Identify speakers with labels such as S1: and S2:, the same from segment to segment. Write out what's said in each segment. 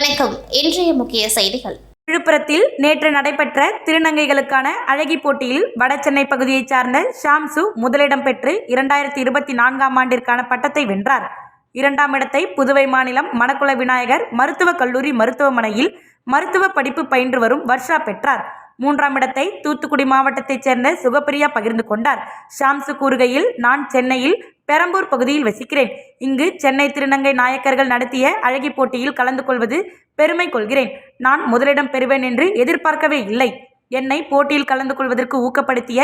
S1: வணக்கம். இன்றைய முக்கிய செய்திகள்.
S2: விழுப்புரத்தில் நேற்று நடைபெற்ற திருநங்கைகளுக்கான அழகி போட்டியில் வடசென்னை பகுதியைச் சார்ந்த ஷாம்சு முதலிடம் பெற்று இரண்டாயிரத்தி இருபத்தி நான்காம் ஆண்டிற்கான பட்டத்தை வென்றார். இரண்டாம் இடத்தை புதுவை மாநிலம் மணக்குள விநாயகர் மருத்துவக் கல்லூரி மருத்துவமனையில் மருத்துவ படிப்பு பயின்று வரும் வர்ஷா பெற்றார். மூன்றாம் இடத்தை தூத்துக்குடி மாவட்டத்தைச் சேர்ந்த சுகப்பிரியா பகிர்ந்து கொண்டார். ஷாம்சு கூறுகையில் நான் சென்னையில் பெரம்பூர் பகுதியில் வசிக்கிறேன். இங்கு சென்னை திருநங்கை நாயக்கர்கள் நடத்திய அழகி போட்டியில் கலந்து கொள்வது பெருமை கொள்கிறேன். நான் முதலிடம் பெறுவேன் என்று எதிர்பார்க்கவே இல்லை. என்னை போட்டியில் கலந்து கொள்வதற்கு ஊக்கப்படுத்திய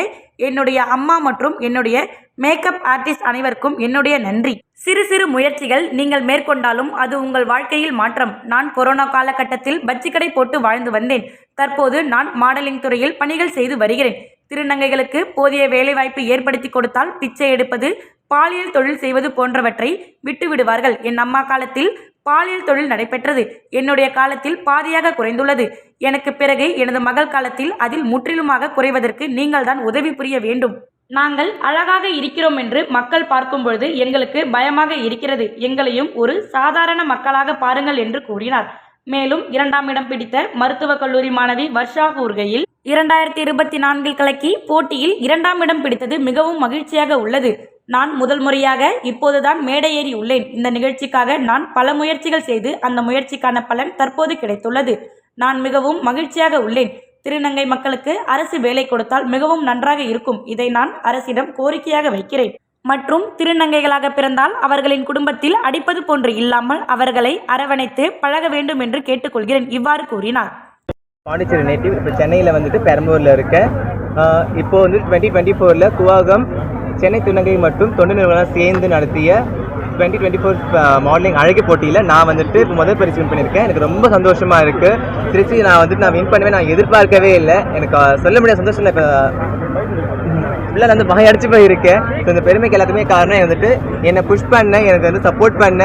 S2: என்னுடைய அம்மா மற்றும் என்னுடைய மேக்கப் ஆர்டிஸ்ட் அனைவருக்கும் என்னுடைய நன்றி. சிறு சிறு முயற்சிகள் நீங்கள் மேற்கொண்டாலும் அது உங்கள் வாழ்க்கையில் மாற்றம். நான் கொரோனா காலகட்டத்தில் பச்சிக்கடை போட்டு வாழ்ந்து வந்தேன். தற்போது நான் மாடலிங் துறையில் பணிகள் செய்து வருகிறேன். திருநங்கைகளுக்கு போதிய வேலைவாய்ப்பு ஏற்படுத்தி கொடுத்தால் பிச்சை எடுப்பது பாலியல் தொழில் செய்வது போன்றவற்றை விட்டுவிடுவார்கள். என் அம்மா காலத்தில் பாலியல் தொழில் நடைபெற்றது. என்னுடைய காலத்தில் பாதியாக குறைந்துள்ளது. எனக்கு பிறகு எனது மகள் காலத்தில் அதில் முற்றிலுமாக குறைவதற்கு நீங்கள்தான் உதவி புரிய வேண்டும். நாங்கள் அழகாக இருக்கிறோம் என்று மக்கள் பார்க்கும் பொழுது எங்களுக்கு பயமாக இருக்கிறது. எங்களையும் ஒரு சாதாரண மக்களாக பாருங்கள் என்று கூறினார். மேலும் இரண்டாம் இடம் பிடித்த மருத்துவக் கல்லூரி மாணவி வர்ஷா கூறுகையில் இரண்டாயிரத்தி இருபத்தி நான்கில் கலக்கி போட்டியில் இரண்டாம் இடம் பிடித்தது மிகவும் மகிழ்ச்சியாக உள்ளது. நான் முதல் முறையாக இப்போதுதான் மேடை ஏறி உள்ளேன். இந்த நிகழ்ச்சிக்காக நான் பல முயற்சிகள் செய்து அந்த முயற்சிக்கான பலன் தற்போது கிடைத்துள்ளது. நான் மிகவும் மகிழ்ச்சியாக உள்ளேன். திருநங்கை மக்களுக்கு அரசு வேலை கொடுத்தால் மிகவும் நன்றாக இருக்கும். இதை நான் அரசிடம் கோரிக்கையாக வைக்கிறேன். மற்றும் திருநங்கைகளாக பிறந்தால் அவர்களின் குடும்பத்தில் அடிப்பது போன்று இல்லாமல் அவர்களை அரவணைத்து பழக வேண்டும் என்று கேட்டுக்கொள்கிறேன். இவ்வாறு கூறினார்.
S3: பாண்டிச்சேரி நேட்டிவ் இப்போ சென்னையில் வந்துட்டு பெரம்பூரில் இருக்கேன் இப்போ வந்து டுவெண்ட்டி டுவெண்ட்டி ஃபோரில் குவாகம் சென்னை துணங்கை மற்றும் தொண்டு நிறுவனம் சேர்ந்து நடத்திய டுவெண்ட்டி டுவெண்ட்டி ஃபோர் மாடலிங் அழகு போட்டியில் நான் வந்துட்டு இப்போ முதல் பரிசு வின் பண்ணியிருக்கேன். எனக்கு ரொம்ப சந்தோஷமாக இருக்குது திருச்சி நான் வந்துட்டு நான் வின் பண்ணுவேன். நான் எதிர்பார்க்கவே இல்லை. எனக்கு uh, சொல்ல முடியாத சந்தோஷம் இப்போ ஃபுல்லாக வந்து வகையடிச்சு போயிருக்கேன். ஸோ இந்த பெருமைக்கு எல்லாத்துக்குமே காரணம் வந்துட்டு என்னை புஷ் பண்ண எனக்கு வந்து சப்போர்ட் பண்ண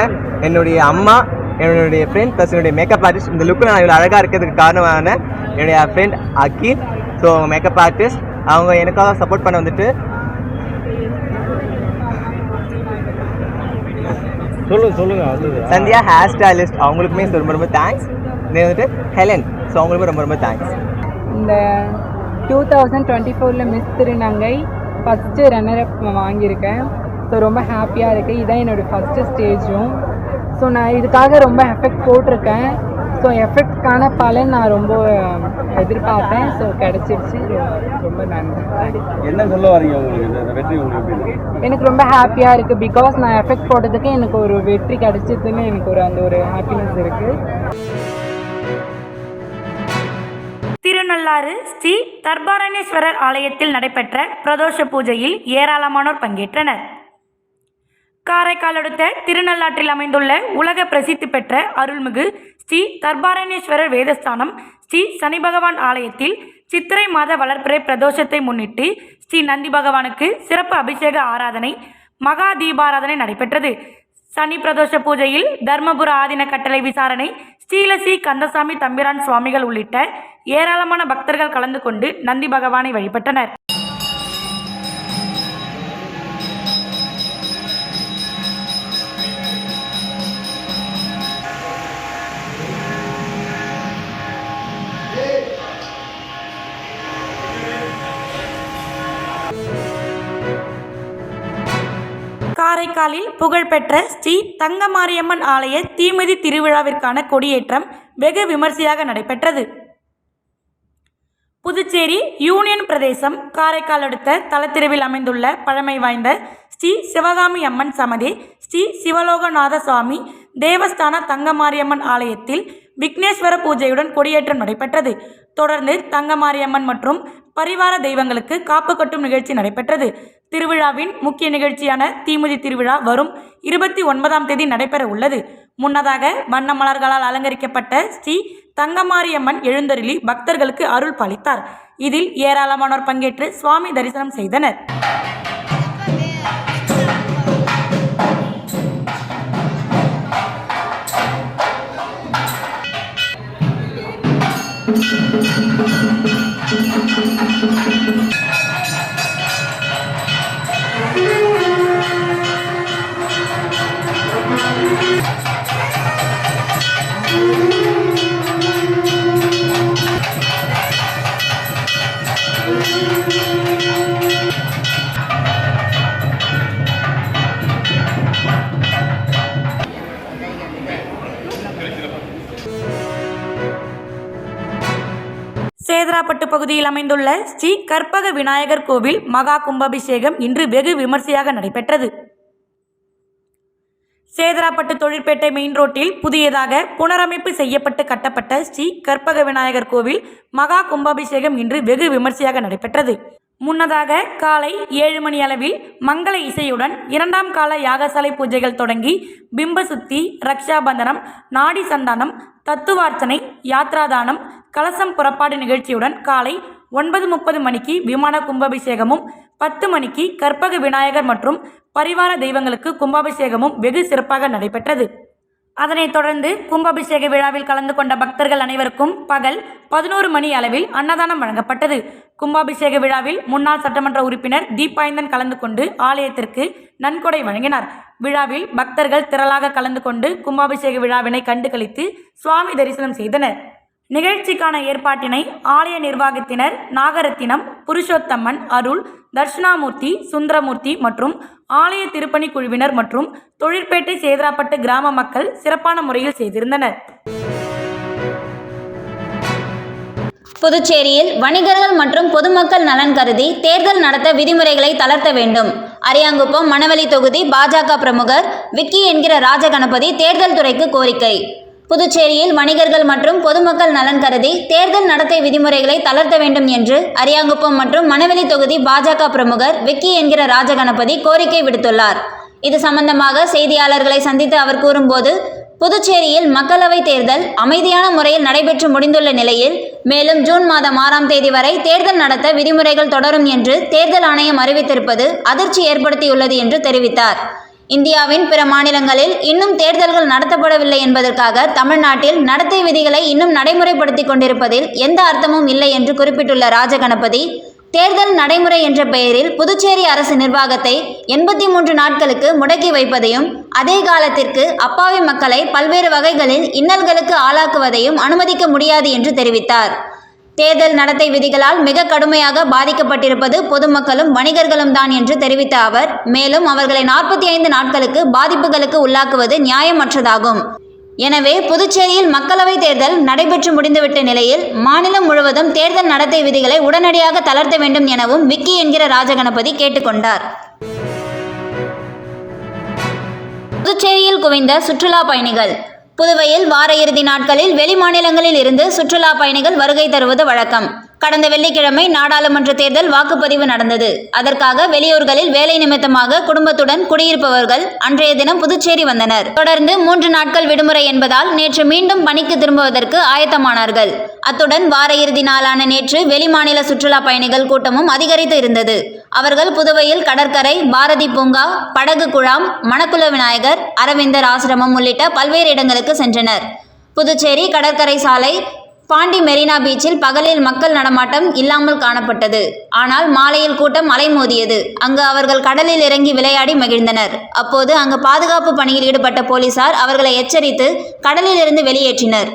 S3: என்னுடைய அம்மா என்னுடைய ஃப்ரெண்ட் ப்ளஸ் என்னுடைய மேக்கப் ஆர்டிஸ்ட் இந்த லுக்கில் நான் இவ்வளோ அழகாக இருக்கிறதுக்கு காரணமான என்னுடைய friend Akeel so makeup artist அவங்க எனக்காக சப்போர்ட் பண்ண வந்துட்டு
S4: சொல்லுங்க சொல்லுங்க
S3: சந்தியா ஹேர் ஸ்டைலிஸ்ட் அவங்களுக்குமே ரொம்ப ரொம்ப தேங்க்ஸ் இது வந்துட்டு ஹெலன் ஸோ அவங்களுக்கும் ரொம்ப ரொம்ப தேங்க்ஸ்
S5: இந்த டூ தௌசண்ட் டுவெண்ட்டி ஃபோரில் மிஸ் திருநங்கை ஃபஸ்ட்டு ரன்னரப் வாங்கியிருக்கேன். ஸோ ரொம்ப ஹாப்பியாக இருக்குது இதான் என்னோடய ஃபஸ்ட்டு ஸ்டேஜும் ஸோ நான் இதுக்காக ரொம்ப எஃபெக்ட் போட்டிருக்கேன். ஸோ எஃபெக்ட்கான பலன் நான் ரொம்ப எதிர்பார்த்தேன். ஸோ கிடச்சிருச்சு. ரொம்ப நன்றி.
S4: என்ன சொல்ல வரீங்க உங்களுக்கு?
S5: எனக்கு ரொம்ப ஹாப்பியாக இருக்குது பிகாஸ் நான் எஃபெக்ட் போட்டதுக்கு எனக்கு ஒரு வெற்றி கிடச்சிதுன்னு எனக்கு ஒரு அந்த ஒரு ஹாப்பினஸ் இருக்குது
S2: திருநள்ளாறு ஸ்ரீ தர்பாரணேஸ்வரர் ஆலயத்தில் நடைபெற்ற பிரதோஷ பூஜையில் ஏராளமானோர் பங்கேற்றனர். காரைக்கால் அடுத்த திருநள்ளாற்றில் அமைந்துள்ள உலக பிரசித்தி பெற்ற அருள்மிகு ஸ்ரீ தர்பாரணேஸ்வரர் வேதஸ்தானம் ஸ்ரீ சனி பகவான் ஆலயத்தில் சித்திரை மாத வளர்ப்பிறை பிரதோஷத்தை முன்னிட்டு ஸ்ரீ நந்தி பகவானுக்கு சிறப்பு அபிஷேக ஆராதனை மகா தீபாராதனை நடைபெற்றது. சனி பிரதோஷ பூஜையில் தர்மபுர ஆதீன கட்டளை விசாரணை ஸ்ரீலசி கந்தசாமி தம்பிரான் சுவாமிகள் உள்ளிட்ட ஏராளமான பக்தர்கள் கலந்து கொண்டு நந்தி பகவானை வழிபட்டனர். காரைக்காலில் புகழ்பெற்ற ஸ்ரீ தங்கமாரியம்மன் ஆலய தீமிதி திருவிழாவிற்கான கொடியேற்றம் வெகு விமர்சையாக நடைபெற்றது. புதுச்சேரி யூனியன் பிரதேசம் காரைக்கால் அடுத்த தலத்திருவில் அமைந்துள்ள பழமை வாய்ந்த ஸ்ரீ சிவகாமி அம்மன் சமதி ஸ்ரீ சிவலோகநாத சுவாமி தேவஸ்தான தங்கமாரியம்மன் ஆலயத்தில் விக்னேஸ்வர பூஜையுடன் கொடியேற்றம் நடைபெற்றது. தொடர்ந்து தங்கமாரியம்மன் மற்றும் பரிவார தெய்வங்களுக்கு காப்பு கட்டும் நிகழ்ச்சி நடைபெற்றது. திருவிழாவின் முக்கிய நிகழ்ச்சியான தீமிதி திருவிழா வரும் இருபத்தி ஒன்பதாம் தேதி நடைபெற உள்ளது. முன்னதாக வண்ண மலர்களால் அலங்கரிக்கப்பட்ட ஸ்ரீ தங்கமாரியம்மன் எழுந்தருளி பக்தர்களுக்கு அருள் பாலித்தார். இதில் ஏராளமானோர் பங்கேற்று சுவாமி தரிசனம் செய்தனர். பகுதியில் அமைந்துள்ள ஸ்ரீ கற்பக விநாயகர் கோவில் மகா கும்பாபிஷேகம் இன்று வெகு விமர்சையாக நடைபெற்றது. சேதராப்பட்டு தொழிற்பேட்டை மெயின் ரோட்டில் புதியதாக புனரமைப்பு செய்யப்பட்டு கட்டப்பட்ட ஸ்ரீ கற்பக விநாயகர் கோவில் மகா கும்பாபிஷேகம் இன்று வெகு விமர்சையாக நடைபெற்றது. முன்னதாக காலை ஏழு மணி அளவில் மங்கள இசையுடன் இரண்டாம் கால யாகசாலை பூஜைகள் தொடங்கி பிம்ப சுத்தி ரக்ஷாபந்தனம் நாடி சந்தானம் தத்துவார்ச்சனை யாத்ராதானம் கலசம் புறப்பாடு நிகழ்ச்சியுடன் காலை ஒன்பது முப்பது மணிக்கு விமான கும்பாபிஷேகமும் பத்து மணிக்கு கற்பக விநாயகர் மற்றும் பரிவார தெய்வங்களுக்கு கும்பாபிஷேகமும் வெகு சிறப்பாக நடைபெற்றது. அதனைத் தொடர்ந்து கும்பாபிஷேக விழாவில் கலந்து கொண்ட பக்தர்கள் அனைவருக்கும் பகல் பதினோரு மணி அளவில் அன்னதானம் வழங்கப்பட்டது. கும்பாபிஷேக விழாவில் முன்னாள் சட்டமன்ற உறுப்பினர் தீபாயந்தன் கலந்து கொண்டு ஆலயத்திற்கு நன்கொடை வழங்கினார். விழாவில் பக்தர்கள் திரளாக கலந்து கொண்டு கும்பாபிஷேக விழாவினை கண்டு கழித்து சுவாமி தரிசனம் செய்தனர். நிகழ்ச்சிக்கான ஏற்பாட்டினை ஆலய நிர்வாகத்தினர் நாகரத்தினம் புருஷோத்தம்மன் அருள் தர்ஷனாமூர்த்தி சுந்தரமூர்த்தி மற்றும் ஆலய திருப்பணி குழுவினர் மற்றும் தொழிற்பேட்டை சேதராப்பட்டு கிராம மக்கள் சிறப்பான முறையில் செய்திருந்தனர்.
S6: புதுச்சேரியில் வணிகர்கள் மற்றும் பொதுமக்கள் நலன் கருதி தேர்தல் நடத்த விதிமுறைகளை தளர்த்த வேண்டும். அரியாங்குப்பம் மணவெளி தொகுதி பாஜக பிரமுகர் விக்கி என்கிற ராஜகணபதி தேர்தல் துறைக்கு கோரிக்கை. புதுச்சேரியில் வணிகர்கள் மற்றும் பொதுமக்கள் நலன் கருதி தேர்தல் நடத்தை விதிமுறைகளை தளர்த்த வேண்டும் என்று அரியாங்குப்பம் மற்றும் மணவெளி தொகுதி பாஜக பிரமுகர் விக்கி என்கிற ராஜகணபதி கோரிக்கை விடுத்துள்ளார். இது சம்பந்தமாக செய்தியாளர்களை சந்தித்து அவர் கூறும்போது புதுச்சேரியில் மக்களவைத் தேர்தல் அமைதியான முறையில் நடைபெற்று முடிந்துள்ள நிலையில் மேலும் ஜூன் மாதம் ஆறாம் தேதி வரை தேர்தல் நடத்த விதிமுறைகள் தொடரும் என்று தேர்தல் ஆணையம் அறிவித்திருப்பது அதிர்ச்சி ஏற்படுத்தியுள்ளது என்று தெரிவித்தார். இந்தியாவின் பிற மாநிலங்களில் இன்னும் தேர்தல்கள் நடத்தப்படவில்லை என்பதற்காக தமிழ்நாட்டில் நடத்தை விதிகளை இன்னும் நடைமுறைப்படுத்திக் கொண்டிருப்பதில் எந்த அர்த்தமும் இல்லை என்று குறிப்பிட்டுள்ள ராஜகணபதி தேர்தல் நடைமுறை என்ற பெயரில் புதுச்சேரி அரசு நிர்வாகத்தை எண்பத்தி மூன்று நாட்களுக்கு முடக்கி வைப்பதையும் அதே காலத்திற்கு அப்பாவி மக்களை பல்வேறு வகைகளில் இன்னல்களுக்கு ஆளாக்குவதையும் அனுமதிக்க முடியாது என்று தெரிவித்தார். தேர்தல் நடத்தை விதிகளால் மிக கடுமையாக பாதிக்கப்பட்டிருப்பது பொதுமக்களும் வணிகர்களும் தான் என்று தெரிவித்த அவர் மேலும் அவர்களை நாற்பத்தி ஐந்து நாட்களுக்கு பாதிப்புகளுக்கு உள்ளாக்குவது நியாயமற்றதாகும். எனவே புதுச்சேரியில் மக்களவைத் தேர்தல் நடைபெற்று முடிந்துவிட்ட நிலையில் மாநிலம் முழுவதும் தேர்தல் நடத்தை விதிகளை உடனடியாக தளர்த்த வேண்டும் எனவும் விக்கி என்கிற ராஜகணபதி கேட்டுக்கொண்டார். புதுச்சேரியில் குவிந்த சுற்றுலா பயணிகள் புதுவையில் வார இறுதி நாட்களில் வெளிமாநிலங்களில் இருந்து சுற்றுலா பயணிகள் வருகை தருவது வழக்கம். கடந்த வெள்ளிக்கிழமை நாடாளுமன்ற தேர்தல் வாக்குப்பதிவு நடந்தது. அதற்காக வெளியூர்களில் வேலை நிமித்தமாக குடும்பத்துடன் குடியிருப்பவர்கள் அன்றைய தினம் புதுச்சேரி வந்தனர். தொடர்ந்து மூன்று நாட்கள் விடுமுறை என்பதால் நேற்று மீண்டும் பணிக்கு திரும்புவதற்கு ஆயத்தமானார்கள். அத்துடன் வார இறுதி நாளான நேற்று வெளிமாநில சுற்றுலா பயணிகள் கூட்டமும் அதிகரித்து இருந்தது. அவர்கள் புதுவையில் கடற்கரை பாரதி பூங்கா படகு குழாம் மணக்குள விநாயகர் அரவிந்தர் ஆசிரமம் உள்ளிட்ட பல்வேறு இடங்களுக்கு சென்றனர். புதுச்சேரி கடற்கரை சாலை பாண்டி மெரினா பீச்சில் பகலில் மக்கள் நடமாட்டம் இல்லாமல் காணப்பட்டது. ஆனால் மாலையில் கூட்டம் அலைமோதியது அங்கு அவர்கள் கடலில் இறங்கி விளையாடி மகிழ்ந்தனர். அப்போது அங்கு பாதுகாப்பு பணியில் ஈடுபட்ட போலீசார் அவர்களை எச்சரித்து கடலில் இருந்து வெளியேற்றினர்.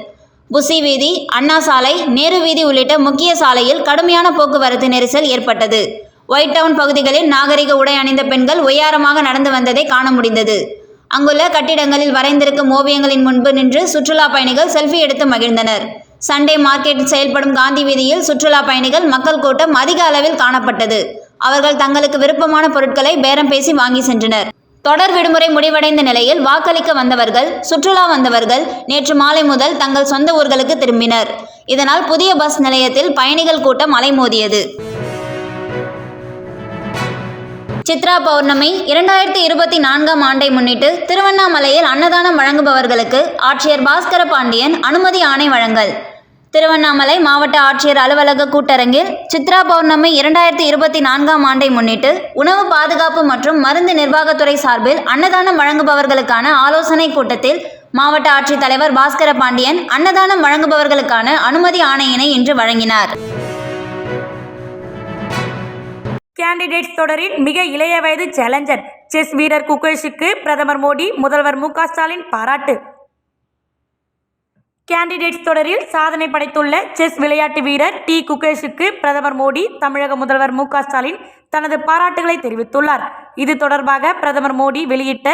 S6: புசி வீதி அண்ணா சாலை நேரு வீதி உள்ளிட்ட முக்கிய சாலையில் கடுமையான போக்குவரத்து நெரிசல் ஏற்பட்டது. ஒயிட் டவுன் பகுதிகளில் நாகரிக உடை அணிந்த பெண்கள் ஒய்யாரமாக நடந்து வந்ததை காண முடிந்தது. அங்குள்ள கட்டிடங்களில் வரைந்திருக்கும் ஓவியங்களின் முன்பு நின்று சுற்றுலா பயணிகள் செல்ஃபி எடுத்து மகிழ்ந்தனர். சண்டே மார்க்கெட் செயல்படும் காந்தி வீதியில் சுற்றுலா பயணிகள் மக்கள் கூட்டம் அதிக அளவில் காணப்பட்டது. அவர்கள் தங்களுக்கு விருப்பமான பொருட்களை பேரம் பேசி வாங்கி சென்றனர். தொடர் விடுமுறை முடிவடைந்த நிலையில் வாக்களிக்க வந்தவர்கள் சுற்றுலா வந்தவர்கள் நேற்று மாலை முதல் தங்கள் சொந்த ஊர்களுக்கு திரும்பினர். இதனால் புதிய பஸ் நிலையத்தில் பயணிகள் கூட்டம் அலைமோதியது. சித்ரா பௌர்ணமி இரண்டாயிரத்தி இருபத்தி நான்காம் ஆண்டை முன்னிட்டு திருவண்ணாமலையில் அன்னதானம் வழங்குபவர்களுக்கு ஆட்சியர் பாஸ்கர பாண்டியன் அனுமதி ஆணை வழங்கல். திருவண்ணாமலை மாவட்ட ஆட்சியர் அலுவலக கூட்டரங்கில் சித்ரா பௌர்ணமி இரண்டாயிரத்தி இருபத்தி நான்காம் ஆண்டை முன்னிட்டு உணவு பாதுகாப்பு மற்றும் மருந்து நிர்வாகத்துறை சார்பில் அன்னதானம் வழங்குபவர்களுக்கான ஆலோசனை கூட்டத்தில் மாவட்ட ஆட்சித்தலைவர் பாஸ்கர பாண்டியன் அன்னதானம் வழங்குபவர்களுக்கான அனுமதி ஆணையினை இன்று வழங்கினார்.
S2: கேண்டிடேட்ஸ் தொடரின் மிக இளைய வயது சேலஞ்சர் செஸ் வீரர் குகேஷுக்கு பிரதமர் மோடி முதல்வர் மு ஸ்டாலின் பாராட்டு. கேண்டிடேட்ஸ் தொடரில் சாதனை படைத்துள்ள செஸ் விளையாட்டு வீரர் டி குகேஷுக்கு பிரதமர் மோடி தமிழக முதல்வர் மு க ஸ்டாலின் தனது பாராட்டுகளை தெரிவித்துள்ளார். இது தொடர்பாக பிரதமர் மோடி வெளியிட்ட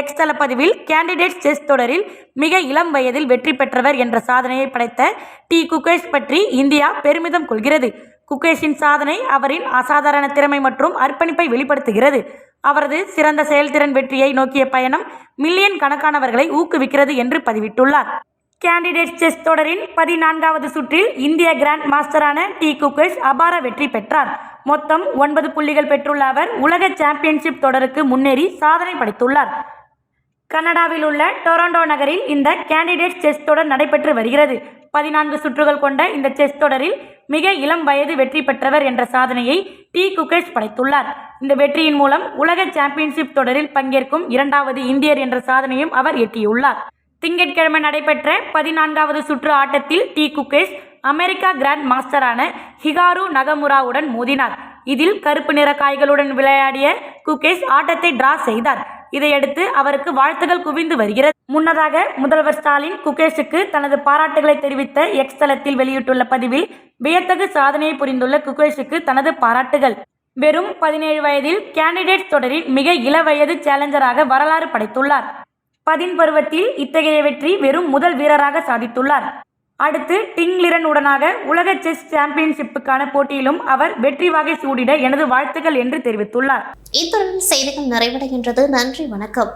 S2: எக்ஸ் தளப்பதிவில் கேண்டிடேட்ஸ் செஸ் தொடரில் மிக இளம் வயதில் வெற்றி பெற்றவர் என்ற சாதனையை படைத்த டி குகேஷ் பற்றி இந்தியா பெருமிதம் கொள்கிறது. குகேஷின் சாதனை அவரின் அசாதாரண திறமை மற்றும் அர்ப்பணிப்பை வெளிப்படுத்துகிறது. அவரது சிறந்த செயல்திறன் வெற்றியை நோக்கிய பயணம் மில்லியன் கணக்கானவர்களை ஊக்குவிக்கிறது என்று பதிவிட்டுள்ளார். கேண்டிடேட் செஸ் தொடரின் பதினான்காவது சுற்றில் இந்திய கிராண்ட் மாஸ்டரான டி குகேஷ் அபார வெற்றி பெற்றார். மொத்தம் ஒன்பது புள்ளிகள் பெற்றுள்ள அவர் உலக சாம்பியன்ஷிப் தொடருக்கு முன்னேறி சாதனை படைத்துள்ளார். கனடாவில் உள்ள டொரண்டோ நகரில் இந்த கேண்டிடேட் செஸ் தொடர் நடைபெற்று வருகிறது. பதினான்கு சுற்றுகள் கொண்ட இந்த செஸ் தொடரில் மிக இளம் வயது வெற்றி பெற்றவர் என்ற சாதனையை டி குகேஷ் படைத்துள்ளார். இந்த வெற்றியின் மூலம் உலக சாம்பியன்ஷிப் தொடரில் பங்கேற்கும் இரண்டாவது இந்தியர் என்ற சாதனையும் அவர் எட்டியுள்ளார். திங்கட்கிழமை நடைபெற்ற பதினான்காவது சுற்று ஆட்டத்தில் டி குகேஷ் அமெரிக்கா கிராண்ட் மாஸ்டரான ஹிகாரு நகமுராவுடன் மோதினார். இதில் கருப்பு நிற காய்களுடன் விளையாடிய குகேஷ் ஆட்டத்தை டிரா செய்தார். இதையடுத்து அவருக்கு வாழ்த்துகள் குவிந்து வருகிறது. முன்னதாக முதல்வர் ஸ்டாலின் குகேஷுக்கு தனது பாராட்டுகளை தெரிவித்த எக்ஸ் தளத்தில் வெளியிட்டுள்ள பதிவில் வியத்தகு சாதனையை புரிந்துள்ள குகேஷுக்கு தனது பாராட்டுகள். வெறும் பதினேழு வயதில் கேண்டிடேட் தொடரில் மிக இளவயது சேலஞ்சராக வரலாறு படைத்துள்ளார். பதின் பருவத்தில் இத்தகைய வெற்றி வெறும் முதல் வீரராக சாதித்துள்ளார். அடுத்து டிங்லிரன் உடனாக உலக செஸ் சாம்பியன்ஷிப்புக்கான போட்டியிலும் அவர் வெற்றி வாகை சூடிட எனது வாழ்த்துக்கள் என்று தெரிவித்துள்ளார்.
S1: இத்துடன் செய்திகள் நிறைவடைகின்றது. நன்றி வணக்கம்.